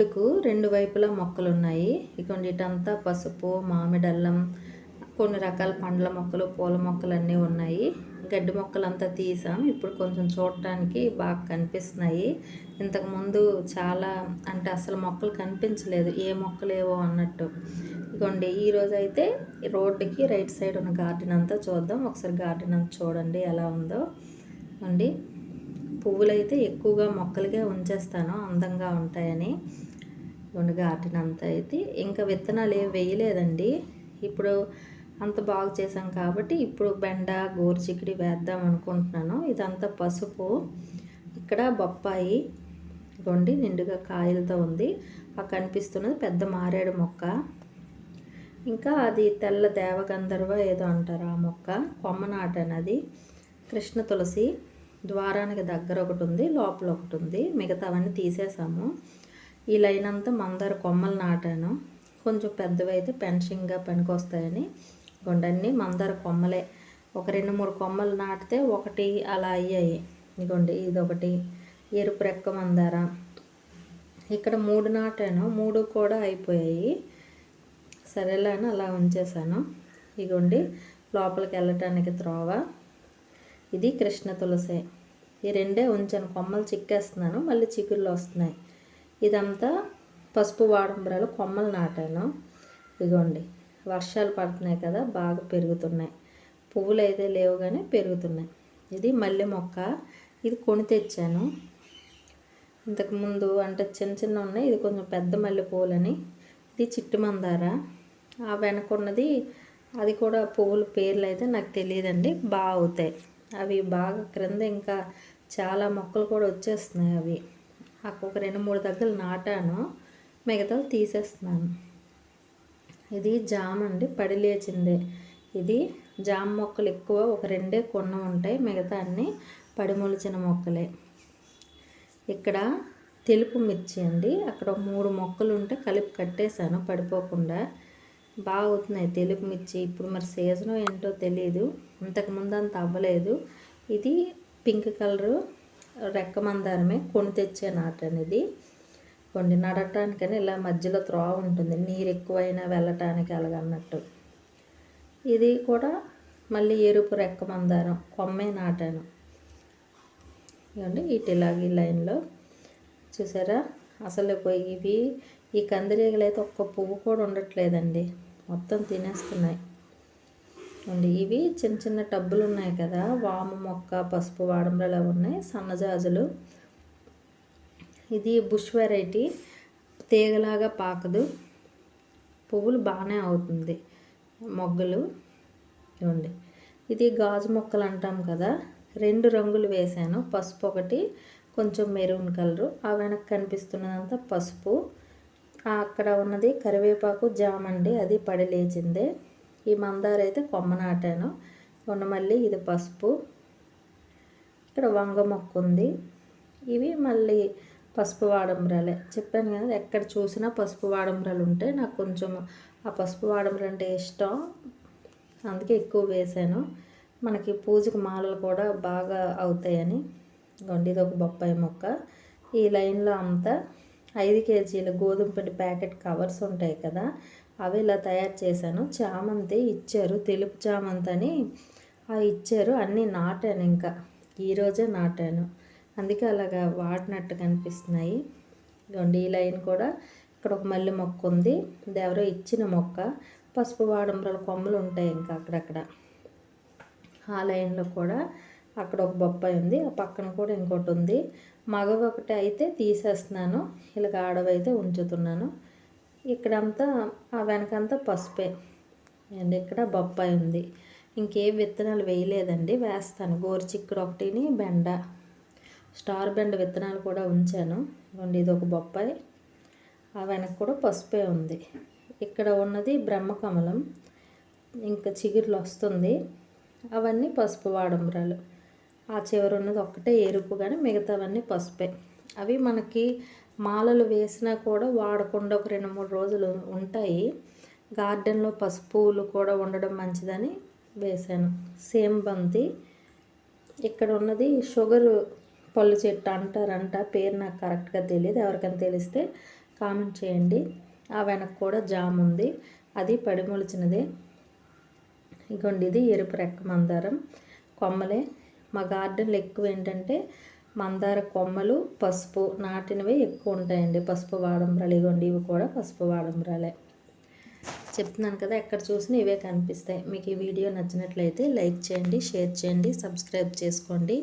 రోడ్డుకు రెండు వైపులా మొక్కలు ఉన్నాయి ఇటువంటి ఇటంతా పసుపు మామిడల్లం కొన్ని రకాల పండ్ల మొక్కలు పూల మొక్కలు అన్నీ ఉన్నాయి. గడ్డి మొక్కలంతా తీసాం. ఇప్పుడు కొంచెం చూడటానికి బాగా కనిపిస్తున్నాయి. ఇంతకుముందు చాలా అంటే అసలు మొక్కలు కనిపించలేదు. ఏ మొక్కలు ఏవో అన్నట్టు ఇదిగోండి ఈరోజు అయితే రోడ్డుకి రైట్ సైడ్ ఉన్న గార్డెన్ అంతా చూద్దాం. ఒకసారి గార్డెన్ అంతా చూడండి ఎలా ఉందో. అండి పువ్వులు అయితే ఎక్కువగా మొక్కలుగా ఉంచేస్తాను. అందంగా ఉంటాయని. ఇదిగోండి గార్డెన్ అయితే ఇంకా విత్తనాలు ఏం వేయలేదండి. ఇప్పుడు అంత బాగు చేసాం కాబట్టి ఇప్పుడు బెండ గోరుచిక్కుడి వేద్దాం అనుకుంటున్నాను. ఇదంతా పసుపు ఇక్కడ బొప్పాయి గొండి నిండుగా కాయలతో ఉంది. ఆ కనిపిస్తున్నది పెద్ద మారేడు మొక్క. ఇంకా అది తెల్ల దేవగంధర్వ ఏదో అంటారు ఆ మొక్క. కొమ్మ నాటనది కృష్ణ తులసి ద్వారానికి దగ్గర ఒకటి ఉంది లోపల ఒకటి ఉంది. మిగతావన్నీ తీసేసాము. ఈ లైన్ అంతా మందార కొమ్మలు నాటాను. కొంచెం పెద్దవి అయితే పెన్షింగ్గా పనికొస్తాయని. ఇగోండి మందార కొమ్మలే. ఒక రెండు మూడు కొమ్మలు నాటితే ఒకటి అలా అయ్యాయి. ఇదిగోండి ఇదొకటి. ఎరుపు రెక్క మందార. ఇక్కడ మూడు నాటాను. మూడు కూడా అయిపోయాయి. సరేలే అని అలా ఉంచేసాను ఇగోండి లోపలికి వెళ్ళటానికి త్రోవ. ఇది కృష్ణ తులసి. ఈ రెండే ఉంచాను. కొమ్మలు చిక్కేస్తున్నాను. మళ్ళీ చిగుళ్ళు వస్తున్నాయి. ఇదంతా పసుపు వాడంబరాలు కొమ్మలు నాటాను. ఇదిగోండి వర్షాలు పడుతున్నాయి కదా బాగా పెరుగుతున్నాయి. పువ్వులు అయితే లేవు కానీ పెరుగుతున్నాయి. ఇది మల్లె మొక్క ఇది కొని తెచ్చాను. ఇంతకుముందు అంటే చిన్న చిన్న ఉన్నాయి ఇది కొంచెం పెద్ద మల్లె పువ్వులని. ఇది చిట్టు మందార. ఆ వెనకున్నది అది కూడా పువ్వుల పేర్లు అయితే నాకు తెలియదండి బాగా అవుతాయి. అవి బాగా క్రింద ఇంకా చాలా మొక్కలు కూడా వచ్చేస్తున్నాయి అవి. ఒక రెండు మూడు దగ్గర నాటాను. మిగతా తీసేస్తున్నాను. ఇది జామ అండి పడి లేచిందే. ఇది జామ మొక్కలు ఎక్కువ ఒక రెండే కొన్న ఉంటాయి మిగతా అన్నీ పడి మొలిచిన మొక్కలే. ఇక్కడ తెలుపు మిర్చి అండి అక్కడ మూడు మొక్కలు ఉంటే కలిపి కట్టేశాను పడిపోకుండా. బాగా అవుతున్నాయి తెలుపు మిర్చి. ఇప్పుడు మరి సీజన్ ఏంటో తెలియదు ఇంతకుముందు అంత అవ్వలేదు. ఇది పింక్ కలరు రెక్క మందారమే కొని తెచ్చే నాటు అనేది కొన్ని నడటానికని ఇలా మధ్యలో త్రోవ ఉంటుంది. నీరు ఎక్కువైనా వెళ్ళటానికి అలాగన్నట్టు ఇది కూడా మళ్ళీ ఎరుపు రెక్క మందారం కొమ్మే నాటాను. ఇవ్వండి ఇటు ఇలాగ ఈ లైన్లో. చూసారా? అసలు ఇవి ఈ కందిరీగలు అయితే ఒక్క పువ్వు కూడా ఉండట్లేదండి. మొత్తం తినేస్తున్నాయి. అండి. ఇవి చిన్న చిన్న టబ్బులు ఉన్నాయి కదా. వాము మొక్క పసుపు వాడంబరలు ఉన్నాయి. సన్నజాజులు ఇది బుష్ వెరైటీ. తీగలాగా పాకదు. పువ్వులు బాగానే అవుతుంది. మొగ్గలు. ఇవ్వండి. ఇది గాజు మొక్కలు అంటాం కదా. రెండు రంగులు వేశాను. పసుపు ఒకటి కొంచెం మెరూన్ కలరు. ఆ వెనక్కి కనిపిస్తున్నదంతా పసుపు. అక్కడ ఉన్నది కరివేపాకు జామండి అది పడి లేచిందే. ఈ మందార అయితే కొమ్మ నాటాను. మళ్ళీ ఇది పసుపు. ఇక్కడ వంగ మొక్క ఉంది. ఇవి మళ్ళీ పసుపు వాడంబరాలే. చెప్పాను కదా ఎక్కడ చూసినా పసుపు వాడంబరాలు ఉంటే నాకు కొంచెం ఆ పసుపు వాడంబర అంటే ఇష్టం. అందుకే ఎక్కువ వేసాను. మనకి పూజకు మాలలు కూడా బాగా అవుతాయని. గొండి ఇది ఒక బొప్పాయి మొక్క. ఈ లైన్లో అంతా ఐదు కేజీల గోధుమ పిండి ప్యాకెట్ కవర్స్ ఉంటాయి కదా అవి ఇలా తయారు చేశాను. చామంతి ఇచ్చారు. తెలుపు చామంతి అని అవి ఇచ్చారు. అన్నీ నాటాను ఇంకా. ఈరోజే నాటాను. అందుకే అలాగా వాడినట్టు కనిపిస్తున్నాయి. ఇదిగోండి ఈ లైన్ కూడా. ఇక్కడ ఒక మల్లె మొక్క ఉంది. ఇది ఎవరో ఇచ్చిన మొక్క. పసుపు వాడంబరాల కొమ్మలు ఉంటాయి ఇంకా అక్కడక్కడ. ఆ లైన్లో కూడా అక్కడ ఒక బొప్పాయి ఉంది. ఆ పక్కన కూడా ఇంకోటి ఉంది. మగవి ఒకటి అయితే తీసేస్తున్నాను. ఇలాగ ఆడవైతే ఉంచుతున్నాను. ఇక్కడంతా ఆ వెనకంతా పసుపే. అండ్ ఇక్కడ బొప్పాయి ఉంది. ఇంకే విత్తనాలు వేయలేదండి వేస్తాను. గోరుచిక్కుడు ఒకటిని బెండ. స్టార్ బెండ విత్తనాలు కూడా ఉంచాను. ఇది ఒక బొప్పాయి. ఆ వెనక కూడా పసుపే ఉంది. ఇక్కడ ఉన్నది బ్రహ్మకమలం. ఇంకా చిగురులు వస్తుంది. అవన్నీ పసుపు వాడంబరాలు. ఆ చివరి ఉన్నది ఒక్కటే ఎరుపు కానీ మిగతావన్నీ పసుపే. అవి మనకి మాలలు వేసినా కూడా వాడకుండా ఒక రెండు మూడు రోజులు ఉంటాయి. గార్డెన్లో పసుపులు కూడా ఉండడం మంచిదని వేశాను. సేమ్ బంతి. ఇక్కడ ఉన్నది షుగర్ పళ్ళు చెట్టు అంటారంట. పేరు నాకు కరెక్ట్గా తెలియదు ఎవరికైనా తెలిస్తే కామెంట్ చేయండి. ఆ వెనక కూడా జామ్ ఉంది. అది పడిమొలిచినదే. ఇగోండి ఇది ఎరుపు రెక్క మందారం కొమ్మలే. మా గార్డెన్లో ఎక్కువ ఏంటంటే మందార కొమ్మలు పసుపు నాటినవి ఎక్కువ ఉంటాయండి. పసుపు వాడంబ్రాలు ఇగోండి ఇవి కూడా పసుపు వాడంబ్రాలే. చెప్తున్నాను కదా ఎక్కడ చూసినా ఇవే కనిపిస్తాయి. మీకు ఈ వీడియో నచ్చినట్లయితే లైక్ చేయండి షేర్ చేయండి సబ్స్క్రైబ్ చేసుకోండి.